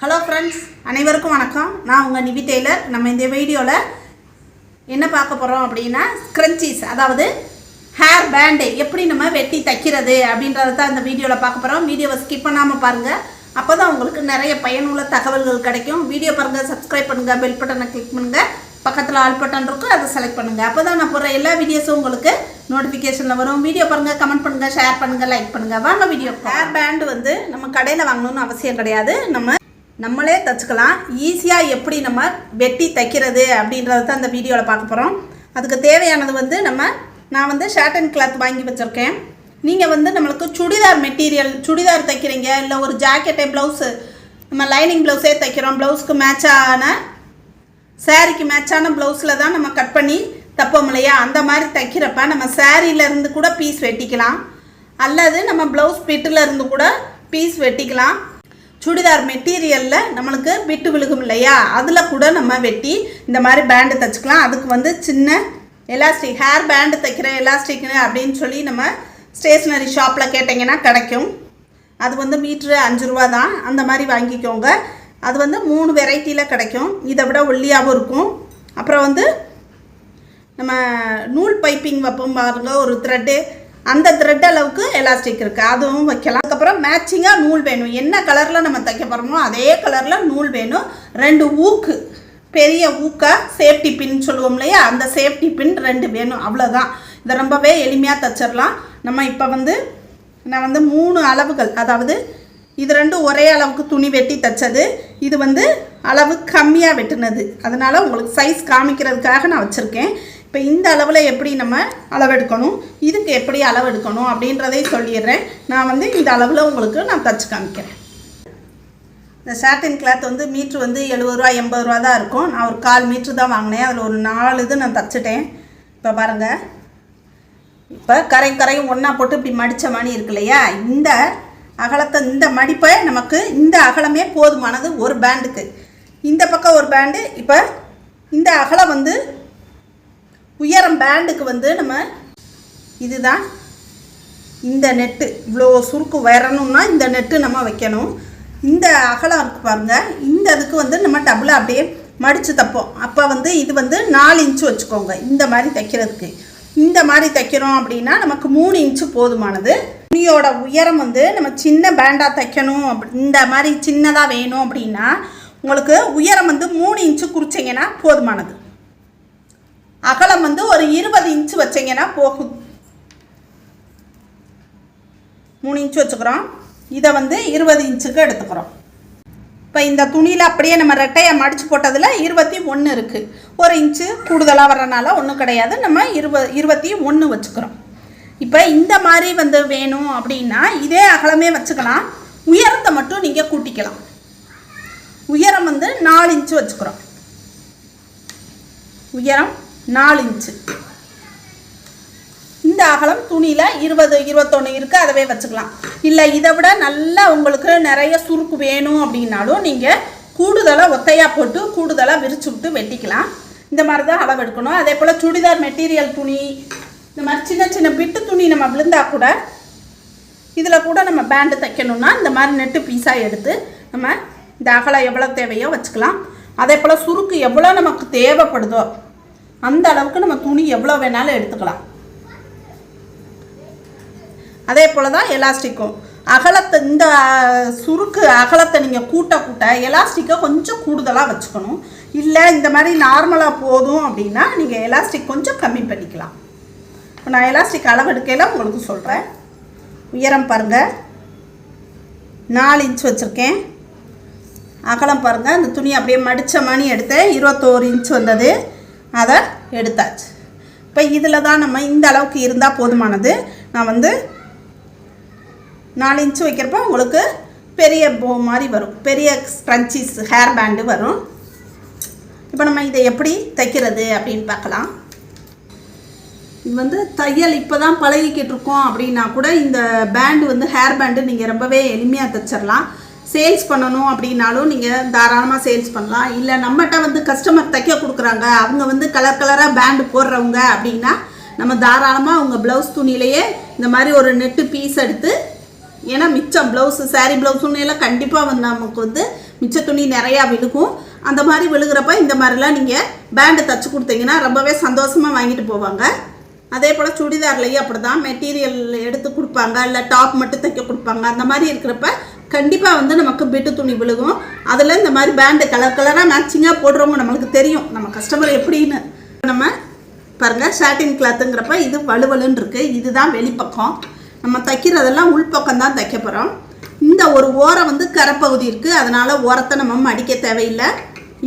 Hello friends அனைவருக்கும் வணக்கம். நான் உங்கள் நிவி டெய்லர். நம்ம இந்த வீடியோவில் என்ன பார்க்க போகிறோம் அப்படின்னா ஸ்க்ரன்ச்சீஸ் அதாவது ஹேர் பேண்டு எப்படி நம்ம வெட்டி தைக்கிறது அப்படின்றத தான் இந்த வீடியோவில் பார்க்க போகிறோம் வீடியோவை ஸ்கிப் பண்ணாமல் பாருங்கள் அப்போ தான் உங்களுக்கு நிறைய பயனுள்ள தகவல்கள் கிடைக்கும். வீடியோ பாருங்கள் சப்ஸ்கிரைப் பண்ணுங்கள் பெல் பட்டனை கிளிக் பண்ணுங்கள் பக்கத்தில் ஆல் பட்டன் இருக்கும் அதை செலக்ட் பண்ணுங்கள் அப்போ தான் நான் போகிற எல்லா வீடியோஸும் உங்களுக்கு நோட்டிஃபிகேஷனில் வரும். வீடியோ பாருங்கள் கமெண்ட் பண்ணுங்கள் ஷேர் பண்ணுங்கள் லைக் பண்ணுங்கள் வாங்க வீடியோ ஹேர் பேண்டு வந்து நம்ம கடையில் வாங்கணும்னு அவசியம் கிடையாது. நம்ம நம்மளே தச்சுக்கலாம். ஈஸியாக எப்படி நம்ம வெட்டி தைக்கிறது அப்படின்றத தான் இந்த வீடியோவில் பார்க்க போகிறோம் அதுக்கு தேவையானது வந்து நம்ம நான் வந்து ஷர்ட் அண்ட் கிளாத் வாங்கி வச்சுருக்கேன். நீங்கள் வந்து நம்மளுக்கு சுடிதார் மெட்டீரியல் சுடிதார் தைக்கிறீங்க இல்லை ஒரு ஜாக்கெட்டு ப்ளவுஸு நம்ம லைனிங் ப்ளவுஸே தைக்கிறோம். ப்ளவுஸ்க்கு மேட்சான சாரீக்கு மேட்சான ப்ளவுஸில் தான் நம்ம கட் பண்ணி தப்போம் இல்லையா? அந்த மாதிரி தைக்கிறப்ப நம்ம சாரியில இருந்து கூட பீஸ் வெட்டிக்கலாம். அல்லது நம்ம ப்ளவுஸ் பிட்டில் இருந்து கூட பீஸ் வெட்டிக்கலாம். சுடிதார் மெட்டீரியலில் நம்மளுக்கு விட்டு விழுகும் இல்லையா? அதில் கூட நம்ம வெட்டி இந்த மாதிரி பேண்டு தைச்சிக்கலாம். அதுக்கு வந்து சின்ன எலாஸ்டிக் ஹேர் பேண்டு தைக்கிற எலாஸ்டிக்னு அப்படின்னு சொல்லி நம்ம ஸ்டேஷ்னரி ஷாப்பில் கேட்டிங்கன்னா கிடைக்கும். அது வந்து மீட்ரு அஞ்சு ரூபா தான். அந்த மாதிரி வாங்கிக்கோங்க. அது வந்து மூணு வெரைட்டியில் கிடைக்கும். இதை விட ஒல்லியாகவும் இருக்கும். அப்புறம் வந்து நம்ம நூல் பைப்பிங் வைப்போம் பாருங்கள் ஒரு த்ரெட்டு அந்த த்ரெட் அளவுக்கு எலாஸ்டிக் இருக்குது அதுவும் வைக்கலாம். அதுக்கப்புறம் மேட்சிங்காக நூல் வேணும். என்ன கலரில் நம்ம தைக்க போகிறோமோ அதே கலரில் நூல் வேணும். ரெண்டு ஊக்கு. பெரிய ஊக்கா சேஃப்டி பின் சொல்லுவோம் இல்லையா? அந்த சேஃப்டி பின் ரெண்டு வேணும். அவ்வளோதான் இதை ரொம்பவே எளிமையாக தைச்சிடலாம். நம்ம இப்போ வந்து நான் வந்து மூணு அளவுகள். அதாவது இது ரெண்டும் ஒரே அளவுக்கு துணி வெட்டி தைச்சது. இது வந்து அளவு கம்மியாக வெட்டினது. அதனால் உங்களுக்கு சைஸ் காமிக்கிறதுக்காக நான் வச்சுருக்கேன். இப்போ இந்த அளவில் எப்படி நம்ம அளவெடுக்கணும்? இதுக்கு எப்படி அளவெடுக்கணும்? அப்படின்றதையும் சொல்லிடுறேன். நான் வந்து இந்த அளவில் உங்களுக்கு நான் தச்சு காமிக்கிறேன். இந்த சாட்டின் கிளாத் வந்து மீட்ரு வந்து எழுபது ரூபா எண்பது ரூபா தான் இருக்கும். நான் ஒரு கால் மீட்ரு தான் வாங்கினேன். அதில் ஒரு நாலு இது நான் தச்சுட்டேன். இப்போ பாருங்கள் இப்போ கரை கரையும் ஒன்றா போட்டு இப்படி மடித்த மணி இருக்கு இல்லையா? இந்த அகலத்தை இந்த மடிப்பை நமக்கு இந்த அகலமே போதுமானது ஒரு பேண்டுக்கு இந்த பக்கம் ஒரு பேண்டு இப்போ இந்த அகலம் வந்து உயரம் பேண்டுக்கு வந்து நம்ம இதுதான். இந்த நெட்டு. இவ்வளோ சுருக்கு வரணும்னா இந்த நெட்டு நம்ம வைக்கணும். இந்த அகலம் இருக்கு பாருங்க. இந்த இதுக்கு வந்து நம்ம டபுளாக அப்படியே மடித்து தைப்போம். அப்போ வந்து இது வந்து நாலு இன்ச்சு வச்சுக்கோங்க. இந்த மாதிரி தைக்கிறதுக்கு. இந்த மாதிரி தைக்கிறோம் அப்படின்னா நமக்கு மூணு இன்ச்சு போதுமானது. துணியோட உயரம் வந்து நம்ம சின்ன பேண்டாக தைக்கணும். அப்படி இந்த மாதிரி சின்னதாக வேணும் அப்படின்னா உங்களுக்கு உயரம் வந்து மூணு இன்ச்சு குறிச்சிங்கன்னா போதுமானது. அகலம் வந்து ஒரு இருபது இன்ச்சு வச்சிங்கன்னா போகும். மூணு இன்ச்சு வச்சுக்கிறோம். இதை வந்து இருபது இன்ச்சுக்கு எடுத்துக்கிறோம். இப்போ இந்த துணியில் அப்படியே நம்ம ரெட்டையை மடித்து போட்டதில் இருபத்தி ஒன்று இருக்குது ஒரு இன்ச்சு கூடுதலாக வர்றனால ஒன்றும் கிடையாது. நம்ம இருபது இருபத்தி ஒன்று வச்சுக்கிறோம். இப்போ இந்த மாதிரி வந்து வேணும் அப்படின்னா இதே அகலமே வச்சுக்கலாம். உயரத்தை மட்டும் நீங்கள் கூட்டிக்கலாம். உயரம் வந்து நாலு இன்ச்சு வச்சுக்கிறோம். உயரம் நாலு இன்ச்சு. இந்த அகலம் துணியில் இருபது இருபத்தொன்று இருக்குது அதவே வச்சுக்கலாம். இல்லை இதை விட நல்லா உங்களுக்கு நிறைய சுருக்கு வேணும் அப்படின்னாலும் நீங்கள் கூடுதலாக ஒத்தையாக போட்டு கூடுதலாக விரிச்சு விட்டு வெட்டிக்கலாம். இந்த மாதிரி தான் அளவு எடுக்கணும். அதே போல் சுடிதார் மெட்டீரியல் துணி இந்த மாதிரி சின்ன சின்ன பிட்டு துணி நம்ம விழுந்தா கூட இதில் கூட நம்ம பேண்டு தைக்கணும்னா இந்த மாதிரி நெட்டு பீஸாக எடுத்து நம்ம இந்த அகலம் எவ்வளோ தேவையோ வச்சுக்கலாம். அதே போல் சுருக்கு எவ்வளோ நமக்கு தேவைப்படுதோ அந்த அளவுக்கு நம்ம துணி எவ்வளோ வேணாலும் எடுத்துக்கலாம். அதே போல் தான் எலாஸ்டிக்கும். அகலத்தை இந்த சுருக்கு அகலத்தை நீங்கள் கூட்ட கூட்ட எலாஸ்டிக்கை கொஞ்சம் கூடுதலாக வச்சுக்கணும். இல்லை இந்த மாதிரி நார்மலாக போதும் அப்படின்னா நீங்கள் எலாஸ்டிக் கொஞ்சம் கம்மி பண்ணிக்கலாம். இப்போ நான் எலாஸ்டிக் அளவு எடுக்கையில் உங்களுக்கு சொல்கிறேன் உயரம் பாருங்கள் நாலு இன்ச் வச்சுருக்கேன். அகலம் பாருங்கள் அந்த துணி அப்படியே மடித்த மணி எடுத்தேன். இருபத்தோரு இன்ச் வந்தது. அதை எடுத்தாச்சு. இப்போ இதில் தான் நம்ம இந்த அளவுக்கு இருந்தால் போதுமானது. நான் வந்து நாலு இன்ச்சு வைக்கிறப்போ உங்களுக்கு பெரிய போ மாதிரி வரும். பெரிய ஸ்க்ரன்ச்சீஸ் ஹேர் பேண்டு வரும். இப்போ நம்ம இதை எப்படி தைக்கிறது அப்படின்னு பார்க்கலாம். இது வந்து தையல் இப்போ தான் பழகிக்கிட்டு இருக்கோம் அப்படின்னா கூட இந்த பேண்டு வந்து ஹேர் பேண்டு நீங்கள் ரொம்பவே எளிமையாக தைச்சிடலாம் சேல்ஸ் பண்ணணும் அப்படின்னாலும் நீங்கள் தாராளமாக சேல்ஸ் பண்ணலாம். இல்லை நம்மகிட்ட வந்து கஸ்டமர் தைக்க கொடுக்குறாங்க. அவங்க வந்து கலர் கலராக பேண்டு போடுறவங்க அப்படின்னா நம்ம தாராளமாக அவங்க ப்ளவுஸ் துணியிலையே இந்த மாதிரி ஒரு நெட்டு பீஸ் எடுத்து ஏன்னா மிச்சம் ப்ளவுஸு சாரீ ப்ளவுஸ் துணியெல்லாம் கண்டிப்பாக வந்து நமக்கு வந்து மிச்ச துணி நிறையா விழுகும். அந்த மாதிரி விழுகிறப்ப இந்த மாதிரிலாம் நீங்கள் பேண்டு தச்சு கொடுத்தீங்கன்னா ரொம்பவே சந்தோஷமாக வாங்கிட்டு போவாங்க. அதே போல் சுடிதார்லேயும் அப்படி தான் மெட்டீரியல் எடுத்து கொடுப்பாங்க. இல்லை டாப் மட்டும் தைக்க கொடுப்பாங்க. அந்த மாதிரி இருக்கிறப்ப கண்டிப்பாக வந்து நமக்கு பிட்டு துணி விழுகும். அதில் இந்த மாதிரி பேண்டு கலர் கலராக மேட்சிங்காக போடுறவங்க நம்மளுக்கு தெரியும். நம்ம கஸ்டமர் எப்படின்னு. நம்ம பாருங்கள் ஷாட்டின் கிளாத்துங்கிறப்ப இது வலுவலுன்னு இருக்குது இதுதான் வெளிப்பக்கம். நம்ம தைக்கிறதெல்லாம் உள்பக்கம் தான் தைக்க போகிறோம் இந்த ஒரு ஓரம் வந்து கரைப்பகுதி இருக்குது அதனால் ஓரத்தை நம்ம மடிக்க தேவையில்லை.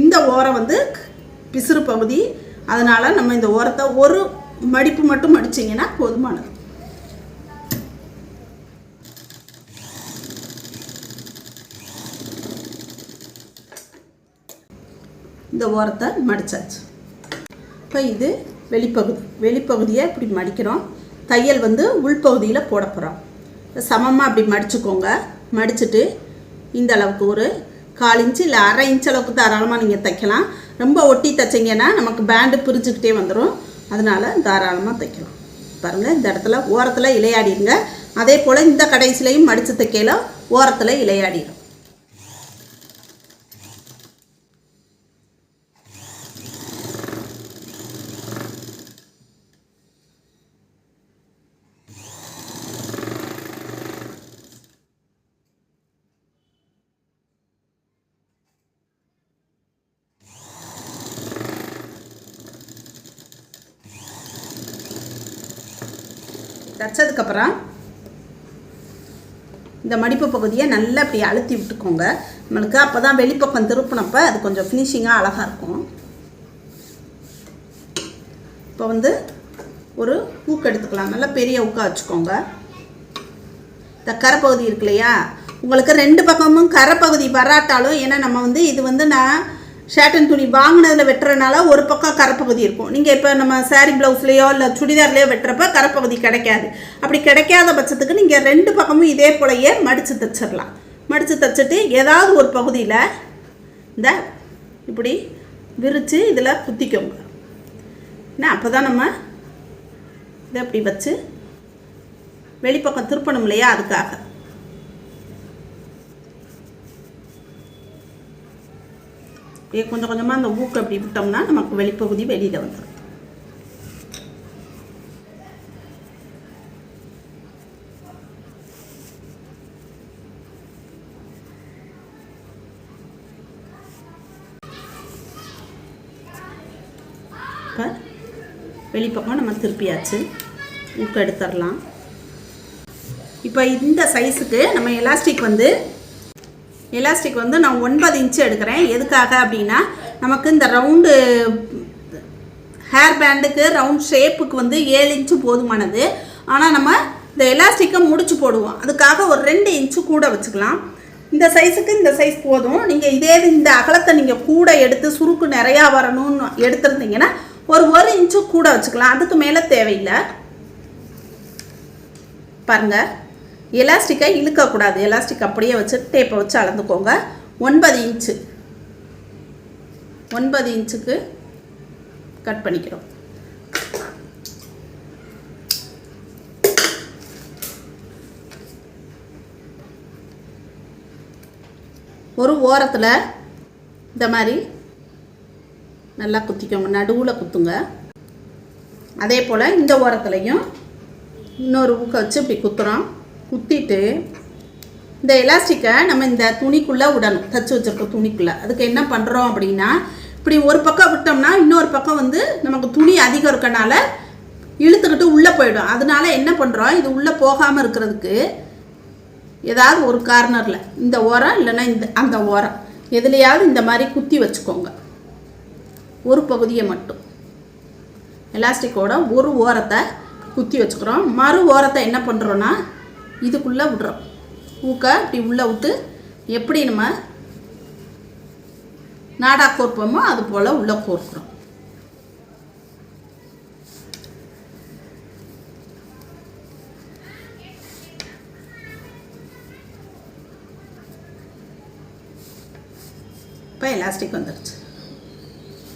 இந்த ஓரம் வந்து பிசுறு பகுதி. அதனால் நம்ம இந்த ஓரத்தை ஒரு மடிப்பு மட்டும் மடிச்சிங்கன்னா போதுமானது. இந்த ஓரத்தை மடிச்சாச்சு. இப்போ இது வெளிப்பகுதி. வெளிப்பகுதியை இப்படி மடிக்கிறோம். தையல் வந்து உள்பகுதியில் போட போகிறோம் சமமாக அப்படி மடிச்சுக்கோங்க. மடிச்சுட்டு இந்த அளவுக்கு ஒரு கால் இன்ச்சு இல்லை அரை இன்ச் அளவுக்கு தாராளமாக நீங்கள் தைக்கலாம். ரொம்ப ஒட்டி தைச்சிங்கன்னா நமக்கு பேண்டு பிரிஞ்சுக்கிட்டே வந்துடும் அதனால் தாராளமாக தைக்கலாம். பாருங்கள் இந்த இடத்துல ஓரத்தில் இலையாடிடுங்க. அதே போல் இந்த கடைசிலையும் மடித்து தைக்கையில் ஓரத்தில் இலையாடிடும். தைச்சதுக்கப்புறம் இந்த மடிப்பு பகுதியை நல்லா இப்படி அழுத்தி விட்டுக்கோங்க. நம்மளுக்கு அப்போ தான் வெளிப்பக்கம் திருப்பினப்ப அது கொஞ்சம் ஃபினிஷிங்காக அழகாக இருக்கும். இப்போ வந்து ஒரு ஊக்கு எடுத்துக்கலாம். நல்லா பெரிய ஊக்கா வச்சுக்கோங்க. இந்த கரைப்பகுதி இருக்கு இல்லையா? உங்களுக்கு ரெண்டு பக்கமும் கரைப்பகுதி வராட்டாலும் ஏன்னா நம்ம வந்து இது வந்து நான் ஷேட்டன் துணி வாங்கினதில் வெட்டுறதுனால ஒரு பக்கம் கரைப்பகுதி இருக்கும். நீங்கள் இப்போ நம்ம சாரீ ப்ளவுஸ்லேயோ இல்லை சுடிதார்லேயோ வெட்டுறப்ப கரப்பகுதி கிடைக்காது. அப்படி கிடைக்காத பட்சத்துக்கு நீங்கள் ரெண்டு பக்கமும் இதே போலயே மடித்து தைச்சிடலாம் மடித்து தைச்சிட்டு ஏதாவது ஒரு பகுதியில் இந்த இப்படி விரித்து இதில் குத்திக்கோங்க. என்ன அப்போ தான் நம்ம இதை அப்படி வச்சு வெளிப்பக்கம் திருப்பணும் இல்லையா அதுக்காக. அப்படியே கொஞ்சம் கொஞ்சமாக அந்த ஊக்கு அப்படி விட்டோம்னா நமக்கு வெளிப்பகுதி வெளியில் வந்துடும் இப்போ வெளிப்பக்கம் நம்ம திருப்பியாச்சு. ஊக்கு எடுத்துடலாம். இப்போ இந்த சைஸுக்கு நம்ம எலாஸ்டிக் வந்து எலாஸ்டிக் வந்து நான் ஒன்பது இன்ச்சு எடுக்கிறேன். எதுக்காக அப்படின்னா நமக்கு இந்த ரவுண்டு ஹேர் பேண்டுக்கு ரவுண்ட் ஷேப்புக்கு வந்து ஏழு இன்ச்சு போதுமானது. ஆனால் நம்ம இந்த எலாஸ்டிக்கை முடிச்சு போடுவோம். அதுக்காக ஒரு ரெண்டு இன்ச்சு கூட வச்சுக்கலாம். இந்த சைஸுக்கு இந்த சைஸ் போதும். நீங்கள் இதே இந்த அகலத்தை நீங்கள் கூட எடுத்து சுருக்கு நிறையா வரணும்னு எடுத்துருந்தீங்கன்னா ஒரு ஒரு இன்ச்சு கூட வச்சுக்கலாம். அதுக்கு மேலே தேவையில்லை. பாருங்கள் எலாஸ்டிக்கை இழுக்கக்கூடாது எலாஸ்டிக் அப்படியே வச்சு டேப்பை வச்சு அளந்துக்கோங்க. ஒன்பது இன்ச்சு ஒன்பது இன்ச்சுக்கு கட் பண்ணிக்கிறோம். ஒரு ஓரத்தில் இந்த மாதிரி நல்லா குத்திக்கோங்க. நடுவில் குத்துங்க. அதே போல் இந்த ஓரத்துலையும் இன்னொரு ஊக்க வச்சு இப்படி குத்துறோம். குத்திட்டு இந்த எலாஸ்டிக்கை நம்ம இந்த துணிக்குள்ளே விடணும் தச்சு வச்சுருக்க துணிக்குள்ளே. அதுக்கு என்ன பண்ணுறோம் அப்படின்னா இப்படி ஒரு பக்கம் விட்டோம்னா இன்னொரு பக்கம் வந்து நமக்கு துணி அதிகம் இருக்கனால இழுத்துக்கிட்டு உள்ளே போயிடும். அதனால என்ன பண்ணுறோம் இது உள்ளே போகாமல் இருக்கிறதுக்கு ஏதாவது ஒரு கார்னரில் இந்த ஓரம் இல்லைன்னா இந்த அந்த ஓரம். எதுலையாவது இந்த மாதிரி குத்தி வச்சுக்கோங்க. ஒரு பகுதியை மட்டும். எலாஸ்டிக்கோட ஒரு ஓரத்தை குத்தி வச்சுக்கிறோம். மறு ஓரத்தை என்ன பண்ணுறோன்னா இதுக்குள்ளே விடுறோம். ஊக்க இப்படி உள்ளே விட்டு எப்படி நம்ம நாடா கோர்ப்போமோ அது போல் உள்ளே கோர்க்குறோம். இப்போ எலாஸ்டிக் வந்துடுச்சு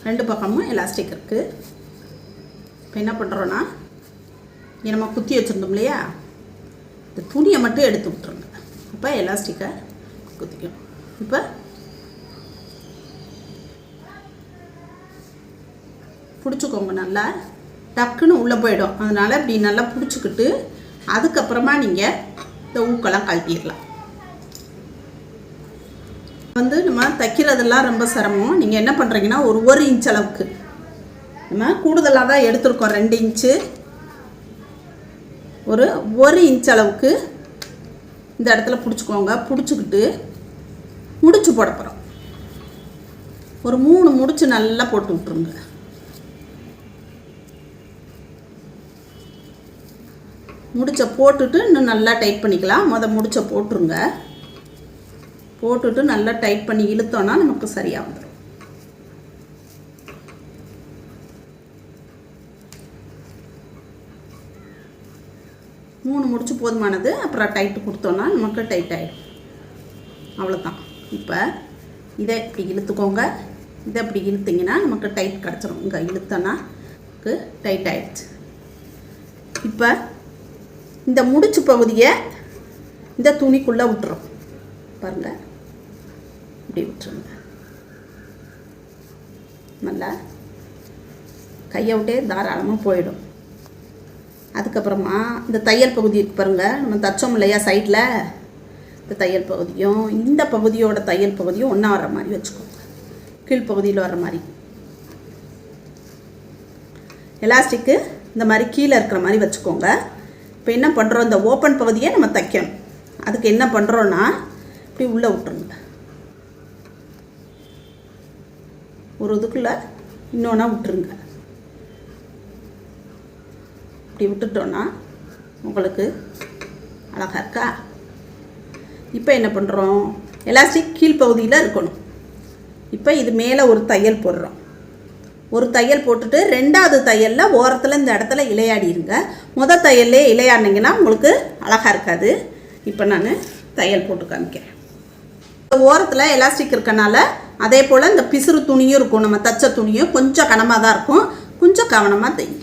ரெண்டு பக்கமும் எலாஸ்டிக் இருக்குது இப்போ என்ன பண்ணுறோன்னா நம்ம குத்தி வச்சுருந்தோம் இல்லையா? துணியை மட்டும் எடுத்து விட்ருங்க இப்போ எலாஸ்டிக்கை குத்திக்கணும் இப்போ பிடிச்சிக்கோங்க நல்லா. டக்குன்னு உள்ளே போயிடும். அதனால் இப்படி நல்லா பிடிச்சிக்கிட்டு அதுக்கப்புறமா நீங்கள் இந்த ஊக்கெல்லாம் கழட்டிடலாம். வந்து நம்ம தைக்கிறதெல்லாம் ரொம்ப சிரமம். நீங்கள் என்ன பண்ணுறீங்கன்னா ஒரு ஒரு இன்ச் அளவுக்கு. நம்ம கூடுதலாக தான் எடுத்துருக்கோம். ரெண்டு இன்ச்சு ஒரு ஒரு இன்ச் அளவுக்கு இந்த இடத்துல பிடிச்சிக்கோங்க. பிடிச்சிக்கிட்டு முடிச்சு போட போகிறோம் ஒரு மூணு முடிச்சு நல்லா போட்டு விட்ருங்க முடிச்ச போட்டுட்டு இன்னும் நல்லா டைட் பண்ணிக்கலாம். முத முடிச்ச போட்டுருங்க. போட்டுட்டு நல்லா டைட் பண்ணி இழுத்தோன்னா நமக்கு சரியாக வந்துடும் மூணு முடிச்சு போதுமானது அப்புறம் டைட்டு கொடுத்தோன்னா நமக்கு டைட் ஆகிடும் அவ்வளோதான் இப்போ இதை இப்படி இழுத்துக்கோங்க. இதை இப்படி இழுத்தீங்கன்னா நமக்கு டைட் கிடச்சிரும். இங்கே இழுத்தோன்னா டைட் ஆகிடுச்சு இப்போ இந்த முடிச்சு பகுதியை இந்த துணிக்குள்ளே விட்டுரும். பாருங்கள் இப்படி விட்டுருங்க. நல்லா கையை விட்டே தாராளமாக போயிடும். அதுக்கப்புறமா இந்த தையல் பகுதி இருக்கு பாருங்கள் நம்ம தச்சோம் இல்லையா சைடில் இந்த தையல் பகுதியும் இந்த பகுதியோட தையல் பகுதியும் ஒன்றா வர மாதிரி வச்சுக்கோங்க. கீழ்ப்பகுதியில் வர மாதிரி. எலாஸ்டிக்கு இந்த மாதிரி கீழே இருக்கிற மாதிரி வச்சுக்கோங்க. இப்போ என்ன பண்ணுறோம் இந்த ஓப்பன் பகுதியை நம்ம தைக்கணும். அதுக்கு என்ன பண்ணுறோன்னா இப்படி உள்ளே விட்டுருங்க. ஒரு இதுக்குள்ளே இன்னொன்னா விட்டுருங்க. இப்படி விட்டுட்டோன்னா உங்களுக்கு அழகாக இருக்கா? இப்போ என்ன பண்ணுறோம் எலாஸ்டிக் கீழ்ப்பகுதியில் இருக்கணும். இப்போ இது மேலே ஒரு தையல் போடுறோம். ஒரு தையல் போட்டுட்டு ரெண்டாவது தையலில் ஓரத்தில் இந்த இடத்துல இலையாடிருங்க முத தையல்லே இலையாடினீங்கன்னா உங்களுக்கு அழகாக இருக்காது. இப்போ நான் தையல் போட்டு காமிக்கிறேன். இந்த ஓரத்தில் எலாஸ்டிக் இருக்கனால அதே போல் இந்த பிசுறு துணியும் இருக்கும். நம்ம தச்ச துணியும் கொஞ்சம் கனமாக தான் இருக்கும். கொஞ்சம் கவனமாக தைங்க.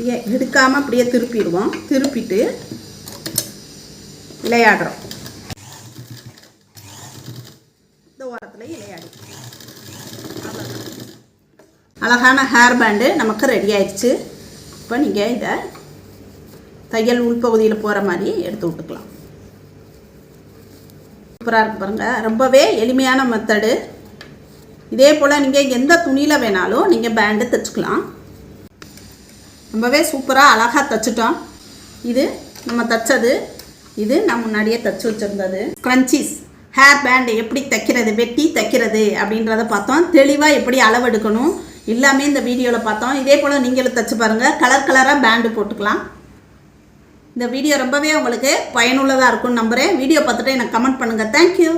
அப்படியே எடுக்காமல் அப்படியே திருப்பிடுவோம். திருப்பிட்டு விளையாடுறோம் இந்த ஓரத்தில் விளையாடி அழகான ஹேர் பேண்டு நமக்கு ரெடி ஆயிடுச்சு. இப்போ நீங்கள் இதை தையல் உள்பகுதியில் போகிற மாதிரி எடுத்து விட்டுக்கலாம். சூப்பராக இருக்கு பாருங்கள் ரொம்பவே எளிமையான மெத்தடு இதே போல் நீங்கள் எந்த துணியில் வேணாலும் நீங்கள் பேண்டு தைச்சிக்கலாம். ரொம்பவே சூப்பராக அழகாக தைச்சிட்டோம். இது நம்ம தைச்சது. இது நான் முன்னாடியே தைச்சி வச்சுருந்தது. க்ரன்ச்சீஸ் ஹேர் பேண்ட் எப்படி தைக்கிறது வெட்டி தைக்கிறது அப்படின்றத பார்த்தோம். தெளிவாக எப்படி அளவெடுக்கணும் எல்லாமே இந்த வீடியோவில் பார்த்தோம். இதே போல் நீங்களும் தைச்சி பாருங்கள் கலர் கலராக பேண்டு போட்டுக்கலாம். இந்த வீடியோ ரொம்பவே உங்களுக்கு பயனுள்ளதாக இருக்கும்னு நம்புகிறேன் வீடியோ பார்த்துட்டு எனக்கு கமெண்ட் பண்ணுங்கள் தேங்க்யூ